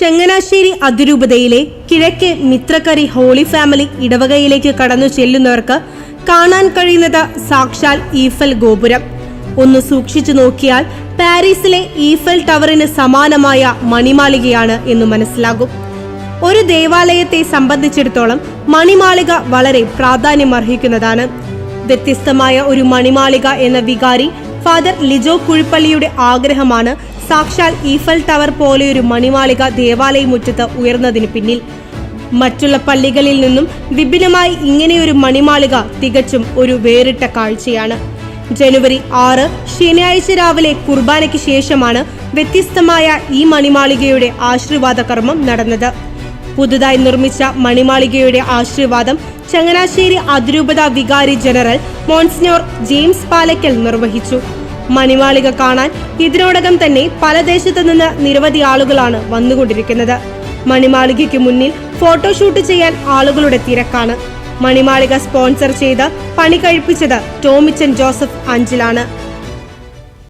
ചങ്ങനാശ്ശേരി അതിരൂപതയിലെ കിഴക്കേ Mithrakkary holy family ഇടവകയിലേക്ക് കടന്നു ചെല്ലുന്നവർക്ക് കാണാൻ കഴിയുന്നത് സാക്ഷാൽ ഈഫൽ ഗോപുരം. ഒന്ന് സൂക്ഷിച്ചു നോക്കിയാൽ പാരീസിലെ ഈഫൽ ടവറിന് സമാനമായ മണിമാളികയാണ് എന്ന് മനസ്സിലാകും. ഒരു ദേവാലയത്തെ സംബന്ധിച്ചിടത്തോളം മണിമാളിക വളരെ പ്രാധാന്യം അർഹിക്കുന്നതാണ് വ്യത്യസ്തമായ ഒരു മണിമാളിക എന്ന വികാരി ഫാദർ ലിജോ കുഴിപ്പള്ളിയുടെ ആഗ്രഹമാണ് സാക്ഷാൽ ഈഫൽ ടവർ പോലെയൊരു മണിമാളിക ദേവാലയ മുറ്റത്ത് ഉയർന്നതിന് പിന്നിൽ. മറ്റുള്ള പള്ളികളിൽ നിന്നും വിഭിന്നമായി ഇങ്ങനെയൊരു മണിമാളിക തികച്ചും ഒരു വേറിട്ട കാഴ്ചയാണ്. ജനുവരി ആറ് ശനിയാഴ്ച രാവിലെ കുർബാനയ്ക്ക് ശേഷമാണ് വ്യത്യസ്തമായ ഈ മണിമാളികയുടെ ആശീർവാദ കർമ്മം നടന്നത്. പുതുതായി നിർമ്മിച്ച മണിമാളികയുടെ ആശീർവാദം ചങ്ങനാശ്ശേരി അതിരൂപത വികാരി ജനറൽ മോൺസിനോർ ജെയിംസ് പാലയ്ക്കൽ നിർവഹിച്ചു. മണിമാളിക കാണാൻ ഇതിനോടകം തന്നെ പല ദേശത്തു നിന്ന് നിരവധി ആളുകളാണ് വന്നുകൊണ്ടിരിക്കുന്നത്. മണിമാളികയ്ക്ക് മുന്നിൽ ഫോട്ടോഷൂട്ട് ചെയ്യാൻ ആളുകളുടെ തിരക്കാണ്. മണിമാളിക സ്പോൺസർ ചെയ്ത് പണി കഴിപ്പിച്ചത് ടോമിച്ചൻ ജോസഫ് അഞ്ചിലാണ്.